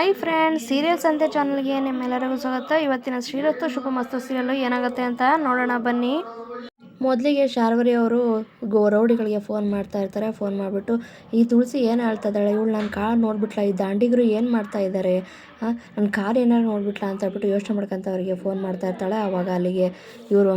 Hi friends serials ಸಂತೆ ಚಾನಲ್ಗೆ ನಿಮ್ಮೆಲ್ಲರಿಗೂ ಸ್ವಾಗತ. ಇವತ್ತಿನ ಶ್ರೀರಸ್ತು ಶುಭಮಸ್ತು ಸೀರಿಯಲ್ಲು ಏನಾಗುತ್ತೆ ಅಂತ ನೋಡೋಣ, ಬನ್ನಿ. ಮೊದಲಿಗೆ ಶಾರ್ವರಿ ಅವರು ಗೋ ರೌಡಿಗಳಿಗೆ ಫೋನ್ ಮಾಡ್ತಾ ಇರ್ತಾರೆ. ಫೋನ್ ಮಾಡಿಬಿಟ್ಟು, ಈ ತುಳಸಿ ಏನು ಹೇಳ್ತಾ ಇದ್ದಾಳೆ? ಇವಳು ನನ್ನ ಕಾರ್ ನೋಡ್ಬಿಟ್ಲ? ಈ ದಾಂಡಿಗರು ಏನು ಮಾಡ್ತಾ ಇದ್ದಾರೆ ನನ್ನ ಕಾರ್ ಏನಾರು ನೋಡ್ಬಿಟ್ಲ? ಅಂತ ಹೇಳ್ಬಿಟ್ಟು ಯೋಚನೆ ಮಾಡ್ಕೊಂತ ಅವರಿಗೆ ಫೋನ್ ಮಾಡ್ತಾ ಇರ್ತಾಳೆ. ಆವಾಗ ಅಲ್ಲಿಗೆ ಇವರು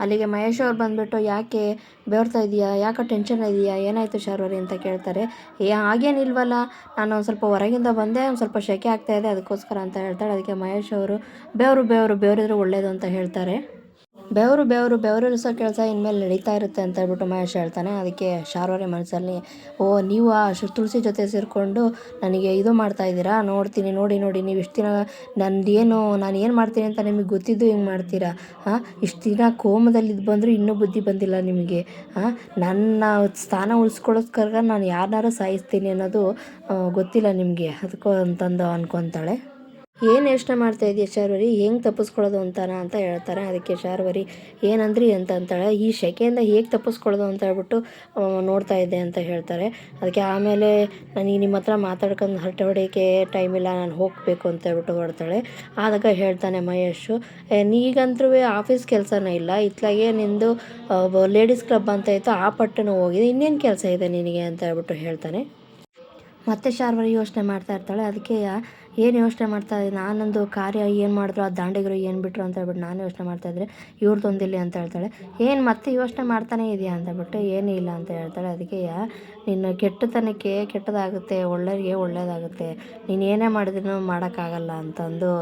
ಅಲ್ಲಿಗೆ ಮಹೇಶ್ ಅವ್ರು ಬಂದುಬಿಟ್ಟು, ಯಾಕೆ ಬೆವರ್ತಾ ಇದೆಯಾ? ಯಾಕೆ ಟೆನ್ಷನ್ ಇದೆಯಾ? ಏನಾಯಿತು ಶಾರ್ವರಿ? ಅಂತ ಕೇಳ್ತಾರೆ. ಏ ಹಾಗೇನಿಲ್ವಲ್ಲ ನಾನು ಒಂದು ಸ್ವಲ್ಪ ಹೊರಗಿಂದ ಬಂದೆ, ಒಂದು ಸ್ವಲ್ಪ ಸೆಕೆ ಆಗ್ತಾ ಇದೆ, ಅದಕ್ಕೋಸ್ಕರ ಅಂತ ಹೇಳ್ತಾಳೆ. ಅದಕ್ಕೆ ಮಹೇಶ್ ಅವರು, ಬೇವರು ಬೇವರು, ಬೆವರಿದ್ರೆ ಒಳ್ಳೇದು ಅಂತ ಹೇಳ್ತಾರೆ. ಬೆವರು ಬೆವರು ಬೆವರಿಳಿಸೋ ಕೆಲಸ ಇನ್ಮೇಲೆ ನಡೀತಾ ಇರುತ್ತೆ ಅಂತ ಹೇಳ್ಬಿಟ್ಟು ಮಹೇಶ್ ಹೇಳ್ತಾನೆ. ಅದಕ್ಕೆ ಶಾರ್ವರಿ ಮನಸ್ಸಲ್ಲಿ, ಓ, ನೀವು ಆ ಶು, ತುಳಸಿ ಜೊತೆ ಸೇರಿಕೊಂಡು ನನಗೆ ಇದು ಮಾಡ್ತಾ ಇದ್ದೀರಾ? ನೋಡ್ತೀನಿ, ನೋಡಿ ನೋಡಿ, ನೀವು ಇಷ್ಟು ದಿನ ನಂದು ಏನು ನಾನು ಏನು ಮಾಡ್ತೀನಿ ಅಂತ ನಿಮಗೆ ಗೊತ್ತಿದ್ದು ಹಿಂಗೆ ಮಾಡ್ತೀರಾ? ಹಾಂ? ಇಷ್ಟು ದಿನ ಕೋಮದಲ್ಲಿ ಇದು ಬಂದರೂ ಇನ್ನೂ ಬುದ್ಧಿ ಬಂದಿಲ್ಲ ನಿಮಗೆ. ಹಾಂ? ನನ್ನ ಸ್ಥಾನ ಉಳಿಸ್ಕೊಳ್ಳೋಸ್ಕರ ನಾನು ಯಾರನ್ನಾರು ಸಾಯಿಸ್ತೀನಿ ಅನ್ನೋದು ಗೊತ್ತಿಲ್ಲ ನಿಮಗೆ. ಅದಕ್ಕೋ ಅಂತಂದು ಅನ್ಕೊತಾಳೆ. ಏನು ಯೋಚನೆ ಮಾಡ್ತಾ ಇದೆಯಾ ಶಾರ್ವರಿ? ಹೆಂಗೆ ತಪ್ಪಿಸ್ಕೊಳ್ಳೋದು ಅಂತಾನ ಅಂತ ಹೇಳ್ತಾರೆ ಅದಕ್ಕೆ ಶಾರ್ವರಿ ಏನಂದ್ರಿ ಅಂತ ಅಂತಾಳೆ. ಈ ಶೆಕೆಯಿಂದ ಹೇಗೆ ತಪ್ಪಿಸ್ಕೊಳ್ಳೋದು ಅಂತ ಹೇಳ್ಬಿಟ್ಟು ನೋಡ್ತಾ ಇದ್ದೆ ಅಂತ ಹೇಳ್ತಾರೆ. ಅದಕ್ಕೆ ಆಮೇಲೆ ನನಗೆ ನಿಮ್ಮ ಹತ್ರ ಮಾತಾಡ್ಕೊಂಡು ಹರಟೆ ಹೊಡೆಯೋಕ್ಕೆ ಟೈಮ್ ಇಲ್ಲ ನಾನು ಹೋಗಬೇಕು ಅಂತ ಹೇಳ್ಬಿಟ್ಟು ಹೊಡ್ತಾಳೆ ಆದಾಗ ಹೇಳ್ತಾನೆ ಮಹೇಶು "ಏ, ನೀಗಂತೂ ಆಫೀಸ್ ಕೆಲಸನೇ ಇಲ್ಲ. ಇತ್ಲಾಗೆ ನಿಂದು ಲೇಡೀಸ್ ಕ್ಲಬ್ ಅಂತ ಇತ್ತು ಆ ಪಟ್ಟಣ ಹೋಗಿದೆ. ಇನ್ನೇನು ಕೆಲಸ ಇದೆ ನಿನಗೆ? ಅಂತ ಹೇಳ್ಬಿಟ್ಟು ಹೇಳ್ತಾನೆ. ಮತ್ತೆ ಶಾರ್ವರಿ ಯೋಚನೆ ಮಾಡ್ತಾ ಇರ್ತಾಳೆ. ಅದಕ್ಕೆ ಏನು ಯೋಚನೆ ಮಾಡ್ತಾ ನಾನೊಂದು ಕಾರ್ಯ ಏನು ಮಾಡಿದ್ರು, ಆ ದಾಂಡಿಗರು ಏನು ಬಿಟ್ರು ಅಂತ ಹೇಳ್ಬಿಟ್ಟು ನಾನು ಯೋಚನೆ ಮಾಡ್ತಾ ಇದ್ದರೆ ಇವ್ರದ್ದೊಂದಿಲ್ಲ ಅಂತ ಹೇಳ್ತಾಳೆ. ಏನು ಮತ್ತೆ ಯೋಚನೆ ಮಾಡ್ತಾನೇ ಇದೆಯಾ ಅಂತ ಬಿಟ್ಟು ಏನೂ ಇಲ್ಲ ಅಂತ ಹೇಳ್ತಾಳೆ. ಅದಕ್ಕೆ ನಿನ್ನ ಕೆಟ್ಟತನಕ್ಕೆ ಕೆಟ್ಟದಾಗುತ್ತೆ, ಒಳ್ಳೆಯವರಿಗೆ ಒಳ್ಳೆಯದಾಗುತ್ತೆ. ನೀನು ಏನೇ ಮಾಡಿದ್ರೂ ಮಾಡೋಕ್ಕಾಗಲ್ಲ ಅಂತಂದು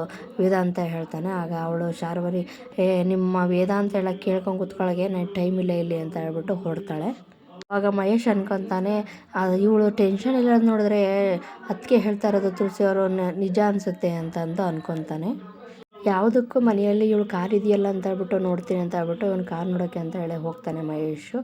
ವೇದಾಂತ ಹೇಳ್ತಾನೆ. ಆಗ ಅವಳು ಶಾರ್ವರಿ, ಏ, ನಿಮ್ಮ ವೇದಾಂತ ಹೇಳಕ್ಕೆ ಕೇಳ್ಕೊಂಡು ಕೂತ್ಕೊಳ್ಳೋಕೆ ನನಗೆ ಟೈಮ್ ಇಲ್ಲ ಇಲ್ಲಿ ಅಂತ ಹೇಳ್ಬಿಟ್ಟು ಹೊರಡ್ತಾಳೆ. ಆವಾಗ ಮಹೇಶ್ ಅನ್ಕೊತಾನೆ ಇವಳು ಟೆನ್ಷನ್ ಇಲ್ಲ ನೋಡಿದ್ರೆ ಅದಕ್ಕೆ ಹೇಳ್ತಾ ಇರೋದು ತುಳಸಿ ಅವರು ನಿಜ ಅನಿಸುತ್ತೆ ಅಂತ ಅಂತ ಅನ್ಕೊತಾನೆ. ಯಾವುದಕ್ಕೂ ಮನೆಯಲ್ಲಿ ಇವಳು ಕಾರ್ ಇದೆಯಲ್ಲ ಅಂತ ಹೇಳ್ಬಿಟ್ಟು ನೋಡ್ತೀನಿ ಅಂತ ಹೇಳ್ಬಿಟ್ಟು ಅವ್ನು ಕಾರ್ ನೋಡೋಕ್ಕೆ ಅಂತ ಹೇಳಿ ಹೋಗ್ತಾನೆ ಮಹೇಶು.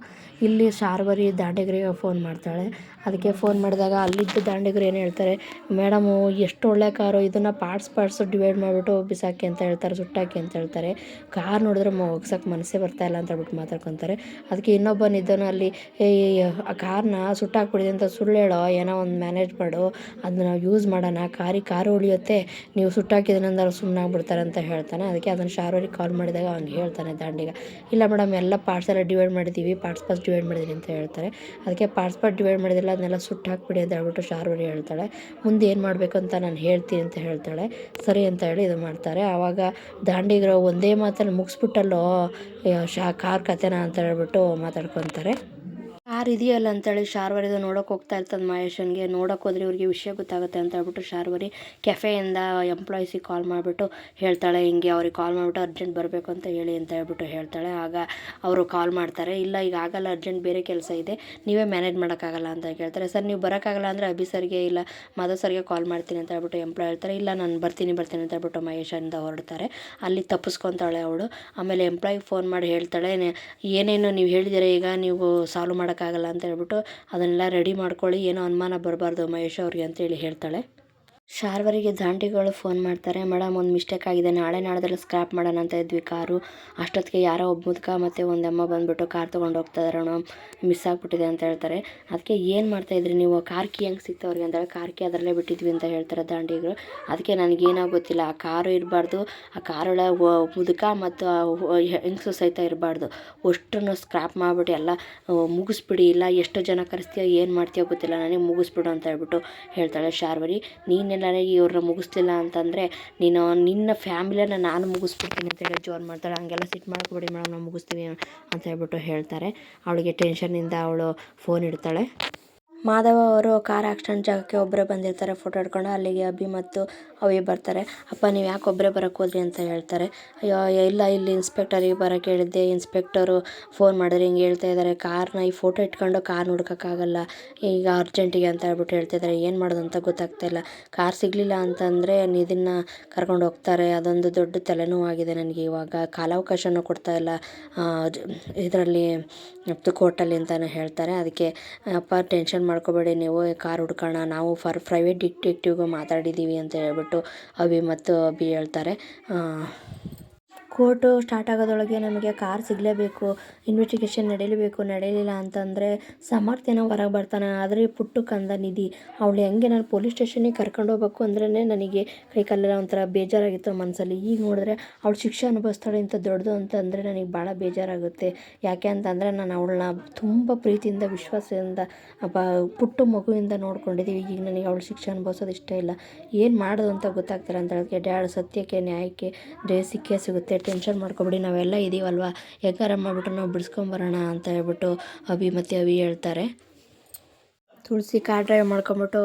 ಇಲ್ಲಿ ಶಾರ್ವರಿ ದಾಂಡಿಗರಿಗೆ ಫೋನ್ ಮಾಡ್ತಾಳೆ. ಅದಕ್ಕೆ ಫೋನ್ ಮಾಡಿದಾಗ ಅಲ್ಲಿದ್ದ ದಾಂಡಿಗರು ಏನು ಹೇಳ್ತಾರೆ, ಮೇಡಮು, ಎಷ್ಟು ಒಳ್ಳೆ ಕಾರು, ಇದನ್ನು ಪಾರ್ಟ್ಸ್ ಪಾರ್ಟ್ಸು ಡಿವೈಡ್ ಮಾಡಿಬಿಟ್ಟು ಬಿಸಾಕಿ ಅಂತ ಹೇಳ್ತಾರೆ, ಸುಟ್ಟಾಕಿ ಅಂತ ಹೇಳ್ತಾರೆ. ಕಾರ್ ನೋಡಿದ್ರೆ ಹೋಗ್ಸಕ್ಕೆ ಮನಸ್ಸೇ ಬರ್ತಾ ಇಲ್ಲ ಅಂತ ಹೇಳ್ಬಿಟ್ಟು ಮಾತಾಡ್ಕೊತಾರೆ. ಅದಕ್ಕೆ ಇನ್ನೊಬ್ಬನಿದ್ದನು ಅಲ್ಲಿ, ಏ ಆ ಕಾರ್ನ ಸುಟ್ಟಾಕ್ಬಿಡಿದೆ ಅಂತ ಸುಳ್ಳು ಹೇಳೋ, ಏನೋ ಒಂದು ಮ್ಯಾನೇಜ್ ಮಾಡು. ಅದನ್ನ ಯೂಸ್ ಮಾಡೋಣ. ಕಾರಿ, ಕಾರು ಉಳಿಯುತ್ತೆ. ನೀವು ಸುಟ್ಟಾಕಿದ್ರೆ ಸುಮ್ಮನೆ ಆಗ್ಬಿಡ್ತಾರೆ ಅಂತ ಹೇಳ್ತಾನೆ. ಅದಕ್ಕೆ ಅದನ್ನು ಶಾರೂರಿಗೆ ಕಾಲ್ ಮಾಡಿದಾಗ ಅವ್ನು ಹೇಳ್ತಾನೆ ದಾಂಡಿಗ, ಇಲ್ಲ ಮೇಡಮ್ ಎಲ್ಲ ಪಾರ್ಟ್ಸ್ ಎಲ್ಲ ಡಿವೈಡ್ ಮಾಡಿದ್ದೀವಿ ಪಾರ್ಟ್ಸ್ ಪಾಸ್ ಡಿವೈಡ್ ಮಾಡಿದ್ದೀನಿ ಅಂತ ಹೇಳ್ತಾರೆ. ಅದಕ್ಕೆ ಪಾರ್ಟ್ಸ್ ಪಾರ್ಟ್ ಡಿವೈಡ್ ಮಾಡಿದಿಲ್ಲ ಅದನ್ನೆಲ್ಲ ಸುಟ್ಟು ಹಾಕ್ಬಿಡಿ ಅಂತ ಹೇಳ್ಬಿಟ್ಟು ಶಾರೂರಿ ಹೇಳ್ತಾಳೆ. ಮುಂದೆ ಏನು ಮಾಡಬೇಕು ಅಂತ ನಾನು ಹೇಳ್ತೀನಿ ಅಂತ ಹೇಳ್ತಾಳೆ. ಸರಿ ಅಂತ ಹೇಳಿ ಇದು ಮಾಡ್ತಾರೆ. ಆವಾಗ ದಾಂಡಿಗರು ಒಂದೇ ಮಾತಲ್ಲಿ ಮುಗಿಸ್ಬಿಟ್ಟಲ್ಲೋ ಶಾ, ಕಾರ್ ಕತೆನ ಅಂತ ಹೇಳ್ಬಿಟ್ಟು ಮಾತಾಡ್ಕೊತಾರೆ. ಕಾರ್ ಇದೆಯಲ್ಲ ಅಂತೇಳಿ ಶಾರ್ವರಿದು ನೋಡೋಕೆ ಹೋಗ್ತಾ ಇರ್ತದೆ ಮಹೇಶನ್ಗೆ. ನೋಡೋಕೆ ಹೋದ್ರೆ ಇವ್ರಿಗೆ ವಿಷಯ ಗೊತ್ತಾಗುತ್ತೆ ಅಂತ ಹೇಳ್ಬಿಟ್ಟು ಶಾರ್ವರಿ ಕೆಫೆಯಿಂದ ಎಂಪ್ಲಾಯ್ಸಿಗೆ ಕಾಲ್ ಮಾಡಿಬಿಟ್ಟು ಹೇಳ್ತಾಳೆ, ಹಿಂಗೆ ಅವ್ರಿಗೆ ಕಾಲ್ ಮಾಡಿಬಿಟ್ಟು ಅರ್ಜೆಂಟ್ ಬರಬೇಕು ಅಂತ ಹೇಳಿ ಅಂತ ಹೇಳ್ಬಿಟ್ಟು ಹೇಳ್ತಾಳೆ. ಆಗ ಅವರು ಕಾಲ್ ಮಾಡ್ತಾರೆ, ಇಲ್ಲ, ಈಗ ಆಗಲ್ಲ ಅರ್ಜೆಂಟ್ ಬೇರೆ ಕೆಲಸ ಇದೆ, ನೀವೇ ಮ್ಯಾನೇಜ್ ಮಾಡೋಕ್ಕಾಗಲ್ಲ ಅಂತ ಕೇಳ್ತಾರೆ. ಸರ್, ನೀವು ಬರೋಕ್ಕಾಗಲ್ಲ ಅಂದರೆ ಅಭಿ ಸರ್ಗೆ ಇಲ್ಲ, ಮಾಧವ್ ಸರ್ಗೆ ಕಾಲ್ ಮಾಡ್ತೀನಿ ಅಂತ ಹೇಳ್ಬಿಟ್ಟು ಎಂಪ್ಲಾಯ್ ಹೇಳ್ತಾರೆ. ಇಲ್ಲ, ನಾನು ಬರ್ತೀನಿ ಬರ್ತೀನಿ ಅಂತ ಹೇಳ್ಬಿಟ್ಟು ಮಹೇಶನಿಂದ ಹೊರಡ್ತಾರೆ. ಅಲ್ಲಿ ತಪ್ಪಿಸ್ಕೊತಾಳೆ ಅವಳು. ಆಮೇಲೆ ಎಂಪ್ಲಾಯ್ಗೆ ಫೋನ್ ಮಾಡಿ ಹೇಳ್ತಾಳೆ "ನೆ- ಏನೇನು ನೀವು ಹೇಳಿದಿರ ಈಗ ನೀವು ಸಾಲ್ವ್ ಮಾಡೋಕ್ಕಾಗಲ್ಲ ಅಂತ ಹೇಳ್ಬಿಟ್ಟು ಅದನ್ನೆಲ್ಲ ರೆಡಿ ಮಾಡ್ಕೊಳ್ಳಿ ಏನೋ ಅನುಮಾನ ಬರಬಾರ್ದು ಮಹೇಶ್ ಅವ್ರಿಗೆ ಅಂತೇಳಿ ಹೇಳ್ತಾಳೆ. ಶಾರ್ವರಿಗೆ ದಾಂಡಿಗಳು ಫೋನ್ ಮಾಡ್ತಾರೆ ಮೇಡಮ್ ಒಂದು ಮಿಸ್ಟೇಕ್ ಆಗಿದೆ, ನಾಳೆ ನಾಳೆದಲ್ಲಿ ಸ್ಕ್ರಾಪ್ ಮಾಡೋಣ ಅಂತ ಇದ್ವಿ ಕಾರು. ಅಷ್ಟೊತ್ತಿಗೆ ಯಾರೋ ಒಬ್ಬ ಮುದುಕ ಮತ್ತು ಒಂದು ಅಮ್ಮ ಬಂದುಬಿಟ್ಟು ಕಾರ್ ತೊಗೊಂಡು ಹೋಗ್ತಾ ಇದಾರೆ ಮೇಡಮ್ ಮಿಸ್ ಆಗಿಬಿಟ್ಟಿದೆ ಅಂತ ಹೇಳ್ತಾರೆ. ಅದಕ್ಕೆ ಏನು ಮಾಡ್ತಾಯಿದ್ರಿ ನೀವು? ಕಾರ್ ಕೀ ಹೆಂಗೆ ಸಿಕ್ತು ಅವ್ರಿಗೆ ಅಂದರೆ ಕಾರ್ ಕೀ ಅದರಲ್ಲೇ ಬಿಟ್ಟಿದ್ವಿ ಅಂತ ಹೇಳ್ತಾರೆ ದಾಂಡಿಗಳು. ಅದಕ್ಕೆ ನನಗೇನೋ ಗೊತ್ತಿಲ್ಲ ಆ ಕಾರು ಇರಬಾರ್ದು, ಆ ಕಾರೊಳ ಮುದುಕ ಮತ್ತು ಹೆಂಗಸು ಸಹಿತ ಇರಬಾರ್ದು. ಅಷ್ಟನ್ನು ಸ್ಕ್ರಾಪ್ ಮಾಡಿಬಿಟ್ಟು ಎಲ್ಲ ಮುಗಿಸ್ಬಿಡಿ, ಇಲ್ಲ ಎಷ್ಟು ಜನ ಕರೆಸ್ತೀಯೋ, ಏನು ಮಾಡ್ತೀಯೋ ಗೊತ್ತಿಲ್ಲ, ನನಗೆ ಮುಗಿಸ್ಬಿಡು ಅಂತ ಹೇಳ್ಬಿಟ್ಟು ಹೇಳ್ತಾಳೆ ಶಾರ್ವರಿ. ನೀನೆಲ್ಲ ಇವ್ರನ್ನ ಮುಗಿಸ್ಲಿಲ್ಲ ಅಂತಂದರೆ ನೀನು ನಿನ್ನ ಫ್ಯಾಮಿಲಿಯನ್ನು ನಾನು ಮುಗಿಸ್ಬಿಡ್ತೀನಿ ಅಂತ ಹೇಳಿ ಜೋರು ಮಾಡ್ತಾಳೆ. ಹಾಗೆಲ್ಲ ಸಿಟ್ ಮಾಡ್ಕೊಬೇಡಿ ಮೇಡಮ್ ನಾವು ಮುಗಿಸ್ತೀವಿ ಅಂತ ಹೇಳ್ಬಿಟ್ಟು ಹೇಳ್ತಾರೆ. ಅವಳಿಗೆ ಟೆನ್ಷನ್ನಿಂದ ಅವಳು ಫೋನ್ ಇಡ್ತಾಳೆ. ಮಾಧವ ಅವರು ಕಾರ್ ಆಕ್ಸಿಡೆಂಟ್ ಜಾಗಕ್ಕೆ ಒಬ್ಬರೇ ಬಂದಿರ್ತಾರೆ. ಫೋಟೋ ಹಿಡ್ಕೊಂಡು ಅಲ್ಲಿಗೆ ಅಭಿ ಮತ್ತು ಅವಿ ಬರ್ತಾರೆ. ಅಪ್ಪ, ನೀವು ಯಾಕೆ ಒಬ್ಬರೇ ಬರೋಕ್ಕೆ ಹೋದ್ರಿ? ಅಂತ ಹೇಳ್ತಾರೆ. ಅಯ್ಯೋ, ಇಲ್ಲ, ಇಲ್ಲಿ ಇನ್ಸ್ಪೆಕ್ಟರಿಗೆ ಬರೋಕ್ಕೆ ಹೇಳಿದ್ದೆ. ಇನ್ಸ್ಪೆಕ್ಟರು ಫೋನ್ ಮಾಡಿದ್ರೆ ಹಿಂಗೆ ಹೇಳ್ತಾ ಇದ್ದಾರೆ ಕಾರ್ನ ಈ ಫೋಟೋ ಇಟ್ಕೊಂಡು ಕಾರ್ ಹುಡ್ಕೋಕ್ಕಾಗಲ್ಲ ಈಗ ಅರ್ಜೆಂಟಿಗೆ ಅಂತ ಹೇಳ್ಬಿಟ್ಟು ಹೇಳ್ತಾ ಇದ್ದಾರೆ ಏನು ಮಾಡೋದು ಅಂತ ಗೊತ್ತಾಗ್ತಾ ಇಲ್ಲ. ಕಾರ್ ಸಿಗಲಿಲ್ಲ ಅಂತಂದರೆ ಇದನ್ನು ಕರ್ಕೊಂಡು ಹೋಗ್ತಾರೆ. ಅದೊಂದು ದೊಡ್ಡ ತಲೆನೋವಾಗಿದೆ ನನಗೆ ಇವಾಗ. ಕಾಲಾವಕಾಶನೂ ಕೊಡ್ತಾ ಇಲ್ಲ. ಇದರಲ್ಲಿ, ಕೋರ್ಟಲ್ಲಿ ಅಂತಲೂ ಹೇಳ್ತಾರೆ. ಅದಕ್ಕೆ, ಅಪ್ಪ ಟೆನ್ಷನ್ ಮಾಡ್ಕೋಬೇಡಿ ನೀವು ಕಾರ್ ಹುಡ್ಕೋಣ. ನಾವು ಫರ್ ಪ್ರೈವೇಟ್ ಡಿಟೆಕ್ಟಿವ್ಗೆ ಮಾತಾಡಿದ್ದೀವಿ ಅಂತ ಹೇಳ್ಬಿಟ್ಟು ಅಭಿ ಮತ್ತು ಅಭಿ ಹೇಳ್ತಾರೆ. ಕೋರ್ಟು ಸ್ಟಾರ್ಟ್ ಆಗೋದ್ರೊಳಗೆ ನಮಗೆ ಕಾರ್ ಸಿಗಲೇಬೇಕು ಇನ್ವೆಸ್ಟಿಗೇಷನ್ ನಡೀಲೇಬೇಕು, ನಡೀಲಿಲ್ಲ ಅಂತಂದರೆ ಸಮರ್ಥ್ಯನ ಹೊರಗೆ ಬರ್ತಾನೆ. ಆದರೆ ಪುಟ್ಟು ಕಂದ ನಿಧಿ, ಅವಳು ಹೆಂಗೆ ನಾನು ಪೊಲೀಸ್ ಸ್ಟೇಷನಿಗೆ ಕರ್ಕೊಂಡು ಹೋಗ್ಬೇಕು ಅಂದ್ರೇ ನನಗೆ ಕೈ ಕಾಲೆಲ್ಲ ಒಂಥರ ಬೇಜಾರಾಗಿತ್ತು ಮನಸ್ಸಲ್ಲಿ ಈಗ ನೋಡಿದ್ರೆ ಅವಳು ಶಿಕ್ಷೆ ಅನುಭವಿಸ್ತಾಳೆ ಇಂಥ ದೊಡ್ಡದು ಅಂತಂದರೆ ನನಗೆ ಭಾಳ ಬೇಜಾರಾಗುತ್ತೆ. ಯಾಕೆ ಅಂತಂದರೆ ನಾನು ಅವಳನ್ನ ತುಂಬ ಪ್ರೀತಿಯಿಂದ, ವಿಶ್ವಾಸದಿಂದ ಬ ಪುಟ್ಟು ಮಗುವಿಂದ ನೋಡ್ಕೊಂಡಿದ್ದೀವಿ. ಈಗ ನನಗೆ ಅವಳು ಶಿಕ್ಷೆ ಅನುಭವಿಸೋದು ಇಷ್ಟ ಇಲ್ಲ. ಏನು ಮಾಡೋದು ಅಂತ ಗೊತ್ತಾಗ್ತಾರೆ ಅಂತ ಹೇಳೋದಕ್ಕೆ ಡ್ಯಾಡ್, ಸತ್ಯಕ್ಕೆ, ನ್ಯಾಯಕ್ಕೆ ಜಯ ಸಿಕ್ಕೇ ಸಿಗುತ್ತೆ ಟೆನ್ಷನ್ ಮಾಡ್ಕೊಬೇಡಿ ನಾವೆಲ್ಲ ಇದ್ದೀವಲ್ವ ಹೆಂಗಾರ ಮಾಡಿಬಿಟ್ಟು ನಾವು ಬಿಡ್ಸ್ಕೊಂಬರೋಣ ಅಂತ ಹೇಳ್ಬಿಟ್ಟು ಅಭಿ ಮತ್ತು ಅವಿ ಹೇಳ್ತಾರೆ. ತುಳಸಿ ಕಾರ್ ಡ್ರೈವ್ ಮಾಡ್ಕೊಂಬಿಟ್ಟು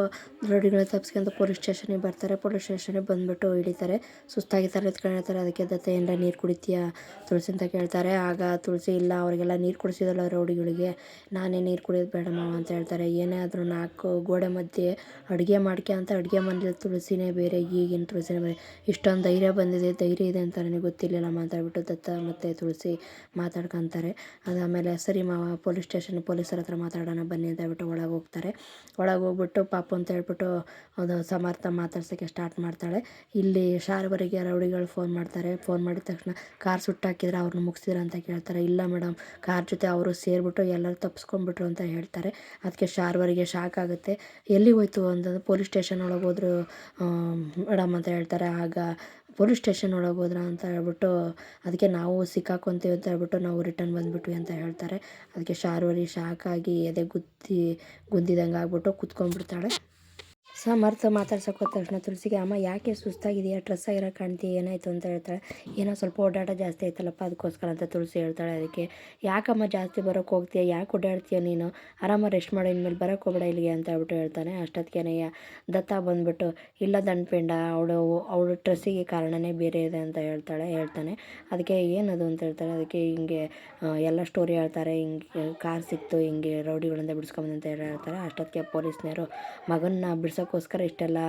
ರೋಡಿಗಳ ತಪ್ಪಿಸ್ಕೊಂಡು ಪೊಲೀಸ್ ಸ್ಟೇಷನಿಗೆ ಬರ್ತಾರೆ. ಪೊಲೀಸ್ ಸ್ಟೇಷನಿಗೆ ಬಂದುಬಿಟ್ಟು ಹಿಡಿತಾರೆ. ಸುಸ್ತಾಗಿರ್ತಾರೆ ಹೇಳ್ತಾರೆ ಅದಕ್ಕೆ ದತ್ತ ಏನರ ನೀರು ಕುಡಿತೀಯಾ? ತುಳಸಿ ಅಂತ ಕೇಳ್ತಾರೆ. ಆಗ ತುಳಸಿ, ಇಲ್ಲ, ಅವರಿಗೆಲ್ಲ ನೀರು ಕುಡಿಸಿದಲ್ಲ ರೌಡಿಗಳಿಗೆ. ನಾನೇ ನೀರು ಕುಡಿಯೋದು ಬೇಡ ಮಾವ ಅಂತ ಹೇಳ್ತಾರೆ. ಏನೇ ಆದರೂ ನಾಲ್ಕು ಗೋಡೆ ಮಧ್ಯೆ ಅಡುಗೆ ಮಾಡ್ಕೆ ಅಂತ ಅಡುಗೆ ಮಾಡಿದ ತುಳಸಿನೇ ಬೇರೆ, ಈಗಿನ ತುಳಸಿನೇ ಬೇರೆ. ಇಷ್ಟೊಂದು ಧೈರ್ಯ ಬಂದಿದೆ. ಧೈರ್ಯ ಇದೆ ಅಂತ ನನಗೆ ಗೊತ್ತಿರಲಿಲ್ಲ. ಮಾತಾಡ್ಬಿಟ್ಟು ದತ್ತ ಮತ್ತು ತುಳಸಿ ಮಾತಾಡ್ಕೊತಾರೆ. ಅದಾದಮೇಲೆ, ಸರಿ ಮಾವ, ಪೊಲೀಸ್ ಸ್ಟೇಷನ್, ಪೊಲೀಸರ ಹತ್ರ ಮಾತಾಡೋಣ ಬನ್ನಿ ಅಂತ ಹೇಳ್ಬಿಟ್ಟು ಒಳಗೆ ಹೋಗ್ತಾರೆ. ಒಳಗೆ ಹೋಗ್ಬಿಟ್ಟು ಪಾಪು ಅಂತ ಹೇಳ್ಬಿಟ್ಟು ಅದು ಸಮರ್ಥ ಮಾತಾಡ್ಸೋಕ್ಕೆ ಸ್ಟಾರ್ಟ್ ಮಾಡ್ತಾಳೆ. ಇಲ್ಲಿ ಶಾರ್ವರಿಗೆ ರೌಡಿಗಳು ಫೋನ್ ಮಾಡ್ತಾರೆ. ಫೋನ್ ಮಾಡಿದ ತಕ್ಷಣ ಕಾರ್ ಸುಟ್ಟಾಕಿದ್ರೆ ಅವ್ರನ್ನ ಮುಗಿಸಿದ್ರ ಅಂತ ಕೇಳ್ತಾರೆ. ಇಲ್ಲ ಮೇಡಮ್ ಕಾರ್ ಜೊತೆ ಅವರು ಸೇರಿಬಿಟ್ಟು ಎಲ್ಲರೂ ತಪ್ಪಿಸ್ಕೊಂಡ್ಬಿಟ್ರು ಅಂತ ಹೇಳ್ತಾರೆ. ಅದಕ್ಕೆ ಶಾರ್ವರಿಗೆ ಶಾಕ್ ಆಗುತ್ತೆ. ಎಲ್ಲಿ ಹೋಯ್ತು ಅಂತಂದ್ರೆ ಪೊಲೀಸ್ ಸ್ಟೇಷನ್ ಒಳಗೆ ಹೋದ್ರು ಮೇಡಮ್ ಅಂತ ಹೇಳ್ತಾರೆ. ಆಗ ಪೊಲೀಸ್ ಸ್ಟೇಷನ್ ಒಳಗೆ ಹೋದ್ರ ಅಂತ ಹೇಳ್ಬಿಟ್ಟು, ಅದಕ್ಕೆ ನಾವು ಸಿಕ್ಕಾಕೊಂತೀವಿ ಅಂತ ಹೇಳ್ಬಿಟ್ಟು ನಾವು ರಿಟರ್ನ್ ಬಂದ್ಬಿಟ್ವಿ ಅಂತ ಹೇಳ್ತಾರೆ. ಅದಕ್ಕೆ ಶಾರ್ವರಿ ಶಾಕಾಗಿ ಎದೆ ಗುದ್ದಿ ಗುಂದಿದಂಗೆ ಆಗ್ಬಿಟ್ಟು ಕುತ್ಕೊಂಡ್ಬಿಡ್ತಾಳೆ. ಸಮರ್ಥ ಮಾತಾಡ್ಸೋಕೆ ಹೋದ ತಕ್ಷಣ ತುಳಸಿಗೆ, ಅಮ್ಮ, ಯಾಕೆ ಸುಸ್ತಾಗಿದೆಯಾ ಸ್ಟ್ರೆಸ್ ಆಗಿರೋ ಕಾಣ್ತೀಯ? ಏನಾಯಿತು? ಅಂತ ಹೇಳ್ತಾಳೆ. ಏನೋ ಸ್ವಲ್ಪ ಓಡಾಟ ಜಾಸ್ತಿ ಆಯ್ತಲ್ಲಪ್ಪ, ಅದಕ್ಕೋಸ್ಕರ ಅಂತ ತುಳಸಿ ಹೇಳ್ತಾಳೆ ಅದಕ್ಕೆ. ಯಾಕಮ್ಮ ಜಾಸ್ತಿ ಬರೋಕ್ಕೆ ಹೋಗ್ತೀಯ? ಯಾಕೆ ಓಡಾಡ್ತೀಯ ನೀನು? ಆರಾಮ ರೆಸ್ಟ್ ಮಾಡೋ, ಇನ್ಮೇಲೆ ಬರೋಕ್ಕೆ ಹೋಗ್ಬೇಡ ಇಲ್ಲಿಗೆ ಅಂತ ಹೇಳ್ಬಿಟ್ಟು ಹೇಳ್ತಾನೆ. ಅಷ್ಟೊತ್ತಿಗೆನೆಯ ದತ್ತ ಬಂದುಬಿಟ್ಟು, ಇಲ್ಲ ದಂಡಪಿಂಡ, ಅವಳು ಅವಳು ಡ್ರೆಸ್ಸಿಗೆ ಕಾರಣನೇ ಬೇರೆ ಇದೆ ಅಂತ ಹೇಳ್ತಾಳೆ, ಹೇಳ್ತಾನೆ. ಅದಕ್ಕೆ ಏನದು ಅಂತ ಹೇಳ್ತಾಳೆ. ಅದಕ್ಕೆ ಹಿಂಗೆ ಎಲ್ಲ ಸ್ಟೋರಿ ಹೇಳ್ತಾರೆ. ಹಿಂಗೆ ಕಾರ್ ಸಿಕ್ತು, ಹಿಂಗೆ ರೌಡಿಗಳಿಂದ ಬಿಡಿಸ್ಕೊಂಬಂದು ಅಂತ ಹೇಳಿ ಹೇಳ್ತಾರೆ ಅಷ್ಟೊತ್ತಿಗೆ ಪೊಲೀಸ್ನವರು, ಮಗನ್ನ ಬಿಡ್ಸೋಕ್ಕೋಸ್ಕರ ಇಷ್ಟೆಲ್ಲ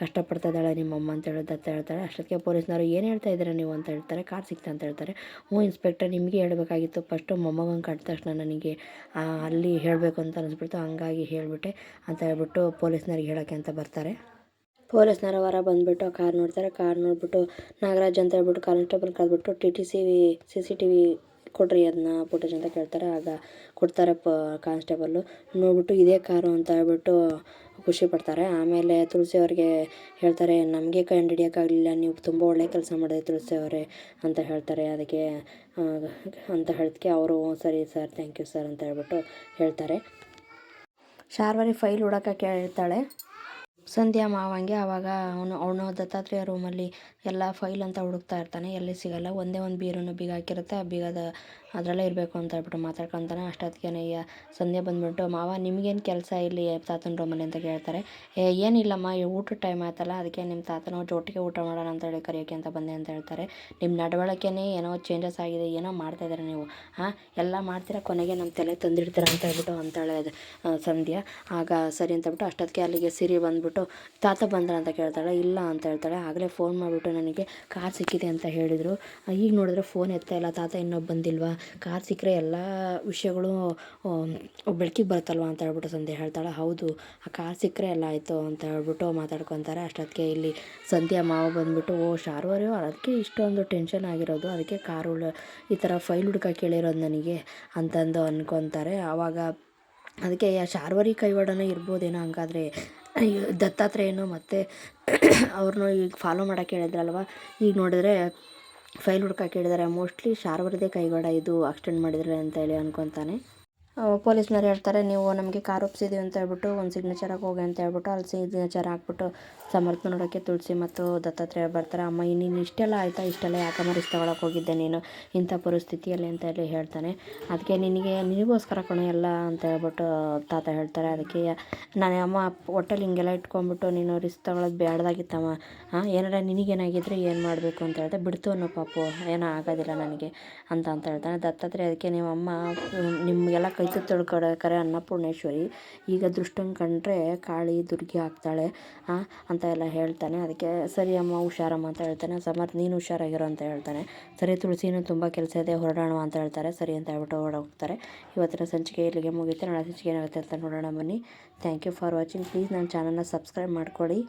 ಕಷ್ಟಪಡ್ತಾ ಇದ್ದಾಳೆ ನಿಮ್ಮಮ್ಮ ಅಂತ ಹೇಳೋದು ಅಂತ ಹೇಳ್ತಾಳೆ, ಅಷ್ಟೊತ್ತಿಗೆ ಪೊಲೀಸ್ನವರು ಏನು ಹೇಳ್ತಾ ಇದ್ದೀರಾ ನೀವು ಅಂತ ಹೇಳ್ತಾರೆ, ಕಾರ್ ಸಿಕ್ತ ಅಂತ ಹೇಳ್ತಾರೆ. ಹ್ಞೂ ಇನ್ಸ್ಪೆಕ್ಟರ್, ನಿಮಗೆ ಹೇಳಬೇಕಾಗಿತ್ತು. ಫಸ್ಟು ಮೊಮ್ಮಗನ ಕಟ್ಟ ತಕ್ಷಣ ನನಗೆ ಅಲ್ಲಿ ಹೇಳಬೇಕು ಅಂತ ಅನಿಸ್ಬಿಡ್ತು. ಹಂಗಾಗಿ ಹೇಳಿಬಿಟ್ಟೆ ಅಂತ ಹೇಳ್ಬಿಟ್ಟು ಪೊಲೀಸ್ನವ್ರಿಗೆ ಹೇಳೋಕ್ಕೆ ಅಂತ ಬರ್ತಾರೆ. ಪೊಲೀಸ್ನವರ ಹೊರ ಬಂದುಬಿಟ್ಟು ಕಾರ್ ನೋಡ್ತಾರೆ. ಕಾರ್ ನೋಡಿಬಿಟ್ಟು ನಾಗರಾಜ್ ಅಂತ ಹೇಳ್ಬಿಟ್ಟು constable ಕರೆದ್ಬಿಟ್ಟು T T C V C C T V ಕೊಡ್ರಿ ಅದನ್ನ ಫುಟೇಜ್ ಅಂತ ಕೇಳ್ತಾರೆ. ಆಗ ಕೊಡ್ತಾರೆ ಪ ಕಾನ್ಸ್ಟೇಬಲ್ಲು. ನೋಡ್ಬಿಟ್ಟು ಇದೇ ಕಾರು ಅಂತ ಹೇಳ್ಬಿಟ್ಟು ಖುಷಿ ಪಡ್ತಾರೆ. ಆಮೇಲೆ ತುಳಸಿ ಅವ್ರಿಗೆ ಹೇಳ್ತಾರೆ, ನಮಗೆ ಕಂಡು ಹಿಡಿಯೋಕ್ಕಾಗಲಿಲ್ಲ ನೀವು ತುಂಬ ಒಳ್ಳೆ ಕೆಲಸ ಮಾಡಿದೆ ತುಳಸಿ ಅವರೇ ಅಂತ ಹೇಳ್ತಾರೆ. ಅದಕ್ಕೆ ಅಂತ ಹೇಳಿದ್ಕೆ ಅವರು ಸರಿ ಸರ್, ಥ್ಯಾಂಕ್ ಯು ಸರ್ ಅಂತ ಹೇಳ್ಬಿಟ್ಟು ಹೇಳ್ತಾರೆ. ಶಾರ್ವರಿ ಫೈಲ್ ಹುಡಕ ಕೇಳ್ತಾಳೆ. ಸಂಧ್ಯಾ ಮಾವಂಗೆ ಆವಾಗ ಅವನು ಅವನು ದತ್ತಾತ್ರೇಯ ರೂಮಲ್ಲಿ ಎಲ್ಲ ಫೈಲ್ ಅಂತ ಹುಡುಕ್ತಾ ಇರ್ತಾನೆ, ಎಲ್ಲಿ ಸಿಗಲ್ಲ. ಒಂದೇ ಒಂದು ಬೀರನ್ನು ಬೀಗ ಹಾಕಿರುತ್ತೆ, ಆ ಬೀಗದ ಅದರಲ್ಲೇ ಇರಬೇಕು ಅಂತ ಹೇಳ್ಬಿಟ್ಟು ಮಾತಾಡ್ಕೊತಾನೆ. ಅಷ್ಟೊತ್ತಿಗೆ ಸಂಧ್ಯಾ ಬಂದ್ಬಿಟ್ಟು, ಮಾವ, ನಿಮಗೇನು ಕೆಲಸ ಇಲ್ಲಿ ತಾತನ ರೂಮಲ್ಲಿ ಅಂತ ಕೇಳ್ತಾರೆ? ಏ, ಏನಿಲ್ಲಮ್ಮ, ಈ ಊಟದ ಟೈಮ್ ಆಯ್ತಲ್ಲ, ಅದಕ್ಕೆ ನಿಮ್ಮ ತಾತನ ಜೊಟ್ಟಿಗೆ ಊಟ ಮಾಡೋಣ ಅಂತ ಹೇಳಿ ಕರೆಯೋಕೆ ಅಂತ ಬಂದೆ ಅಂತ ಹೇಳ್ತಾರೆ. ನಿಮ್ಮ ನಡವಳಿಕೆನೇ ಏನೋ ಚೇಂಜಸ್ ಆಗಿದೆ, ಏನೋ ಮಾಡ್ತಾಯಿದ್ದಾರೆ ನೀವು? ಹಾಂ ಎಲ್ಲ ಮಾಡ್ತೀರಾ? ಕೊನೆಗೆ ನಮ್ಮ ತಲೆ ತಂದಿಡ್ತೀರ ಅಂತ ಹೇಳ್ಬಿಟ್ಟು ಅಂತಾಳೆ ಸಂಧ್ಯಾ. ಆಗ ಸರಿ ಅಂತ ಹೇಳ್ಬಿಟ್ಟು ಅಷ್ಟೊತ್ತಿಗೆ ಅಲ್ಲಿಗೆ ಸಿರಿ ಬಂದ್ಬಿಟ್ಟು, ತಾತ ಬಂದ್ರ? ಅಂತ ಕೇಳ್ತಾಳೆ. ಇಲ್ಲ, ಅಂತ ಹೇಳ್ತಾಳೆ. ಆಗಲೇ ಫೋನ್ ಮಾಡಿಬಿಟ್ಟು ನನಗೆ ಕಾರ್ ಸಿಕ್ಕಿದೆ ಅಂತ ಹೇಳಿದರು. ಈಗ ನೋಡಿದ್ರೆ ಫೋನ್ ಎತ್ತ ಇಲ್ಲ. ತಾತ ಇನ್ನೂ ಬಂದಿಲ್ವಾ? ಕಾರ್ ಸಿಕ್ಕರೆ ಎಲ್ಲ ವಿಷಯಗಳು ಬೆಳಕಿಗೆ ಬರುತ್ತಲ್ವ ಅಂತ ಹೇಳ್ಬಿಟ್ಟು ಸಂಧ್ಯಾ ಹೇಳ್ತಾಳೆ. ಹೌದು, ಆ ಕಾರ್ ಸಿಕ್ಕರೆ ಎಲ್ಲ ಆಯಿತು ಅಂತ ಹೇಳ್ಬಿಟ್ಟು ಮಾತಾಡ್ಕೊತಾರೆ. ಅಷ್ಟೊತ್ತಿಗೆ ಇಲ್ಲಿ ಸಂಧ್ಯಾ ಮಾವ ಬಂದುಬಿಟ್ಟು, ಓ, ಶಾರ್ವರು, ಅದಕ್ಕೆ ಇಷ್ಟೊಂದು ಟೆನ್ಷನ್ ಆಗಿರೋದು. ಅದಕ್ಕೆ ಕಾರು ಈ ಥರ ಫೈಲ್ ಹುಡ್ಕ ಕೇಳಿರೋದು ನನಗೆ ಅಂತಂದು ಅನ್ಕೊತಾರೆ. ಆವಾಗ ಅದಕ್ಕೆ ಶಾರ್ವರಿ ಕೈವಾಡನೇ ಇರ್ಬೋದೇನೋ ಹಂಗಾದ್ರೆ? ದತ್ತಾತ್ರೇಯನು ಮತ್ತು ಅವ್ರನ್ನೂ ಈಗ ಫಾಲೋ ಮಾಡೋಕೆ ಹೇಳಿದ್ರಲ್ವ? ಈಗ ನೋಡಿದ್ರೆ ಫೈಲ್ ಹುಡ್ಕಕ್ಕೆ ಹೇಳಿದ್ದಾರೆ. ಮೋಸ್ಟ್ಲಿ ಶಾರ್ವರದೇ ಕೈವಾಡ ಇದು ಅಕ್ಸ್ಟೆಂಡ್ ಮಾಡಿದ್ರೆ ಅಂತ ಹೇಳಿ ಅನ್ಕೊತಾನೆ. ಪೊಲೀಸ್ನವ್ರು ಹೇಳ್ತಾರೆ, ನೀವು ನಮಗೆ ಕಾರ್ ಒಪ್ಸಿದ್ದೀವಿ ಅಂತ ಹೇಳ್ಬಿಟ್ಟು, ಒಂದು ಸಿಗ್ನೇಚರಾಗಿ ಹೋಗಿ ಅಂತ ಹೇಳ್ಬಿಟ್ಟು, ಅಲ್ಲಿ ಸಿಗ್ನೇಚರ್ ಹಾಕ್ಬಿಟ್ಟು ಸಮರ್ಥ ನೋಡೋಕ್ಕೆ ತುಳಸಿ ಮತ್ತು ದತ್ತಾತ್ರೇಯ ಬರ್ತಾರೆ. ಅಮ್ಮ ನೀನು ಇಷ್ಟೆಲ್ಲ ಆಯಿತಾ? ಇಷ್ಟೆಲ್ಲ ಯಾಕಮ್ಮ ರಿಸ್ಕ್ ತಗೊಳಕ್ಕೆ ಹೋಗಿದ್ದೆ ನೀನು? ಇಂಥ ಪರಿಸ್ಥಿತಿಯಲ್ಲಿ ಅಂತ ಹೇಳಿ ಹೇಳ್ತಾನೆ. ಅದಕ್ಕೆ ನಿನಗೆ, ನಿನಗೋಸ್ಕರ ಕಣ ಎಲ್ಲ ಅಂತ ಹೇಳ್ಬಿಟ್ಟು ತಾತ ಹೇಳ್ತಾರೆ. ಅದಕ್ಕೆ, ನಾನು ಅಮ್ಮ, ಒಟ್ಟಲ್ಲಿ ಹಿಂಗೆಲ್ಲ ಇಟ್ಕೊಂಡ್ಬಿಟ್ಟು ನೀನು ರಿಸ್ಕ್ ತಗೊಳ್ಳೋದು ಬೇಡ್ದಾಗಿತ್ತಮ್ಮ ಹಾಂ ಏನಾರ ನಿನಗೇನಾಗಿದ್ರೆ ಏನು ಮಾಡಬೇಕು ಅಂತ ಹೇಳಿದೆ. ಬಿಡ್ತು ಅನ್ನೋ ಪಾಪು. ಏನೋ ಆಗೋದಿಲ್ಲ ನನಗೆ ಅಂತ ಅಂತ ಹೇಳ್ತಾನೆ. ದತ್ತಾತ್ರೇಯ, ಅದಕ್ಕೆ ನಿಮ್ಮ ಅಮ್ಮ ನಿಮಗೆಲ್ಲ ಕೈ ತುತ್ತು ತೊಳ್ಕೊಡಬೇಕಾರೆ ಅನ್ನಪೂರ್ಣೇಶ್ವರಿ. ಈಗ ದೃಷ್ಟನ ಕಂಡ್ರೆ ಕಾಳಿ ದುರ್ಗಿ ಆಗ್ತಾಳೆ. ಅಂತ ಎಲ್ಲ ಹೇಳ್ತಾನೆ. ಅದಕ್ಕೆ, ಸರಿ ಅಮ್ಮ, ಹುಷಾರಮ್ಮ, ಅಂತ ಹೇಳ್ತಾನೆ. ಸಮರ್ಥ ನೀನು ಹುಷಾರಾಗಿರೋ, ಅಂತ ಹೇಳ್ತಾನೆ. ಸರಿ ತುಳಸಿನೂ ತುಂಬ ಕೆಲಸ ಇದೆ ಹೊರಡೋಣ ಅಂತ ಹೇಳ್ತಾರೆ. ಸರಿ ಅಂತ ಹೇಳ್ಬಿಟ್ಟು ಹೊರಡೋಗ್ತಾರೆ. ಇವತ್ತಿನ ಸಂಚಿಕೆ ಇಲ್ಲಿಗೆ ಮುಗಿಯುತ್ತೆ ನಾಳೆ ಸಂಚಿಕೆ ಏನಾಗುತ್ತೆ ಅಂತ ನೋಡೋಣ ಬನ್ನಿ. Thank you for watching please ನನ್ನ ಚಾನಲ್ನ ಸಬ್ಸ್ಕ್ರೈಬ್ ಮಾಡ್ಕೊಳ್ಳಿ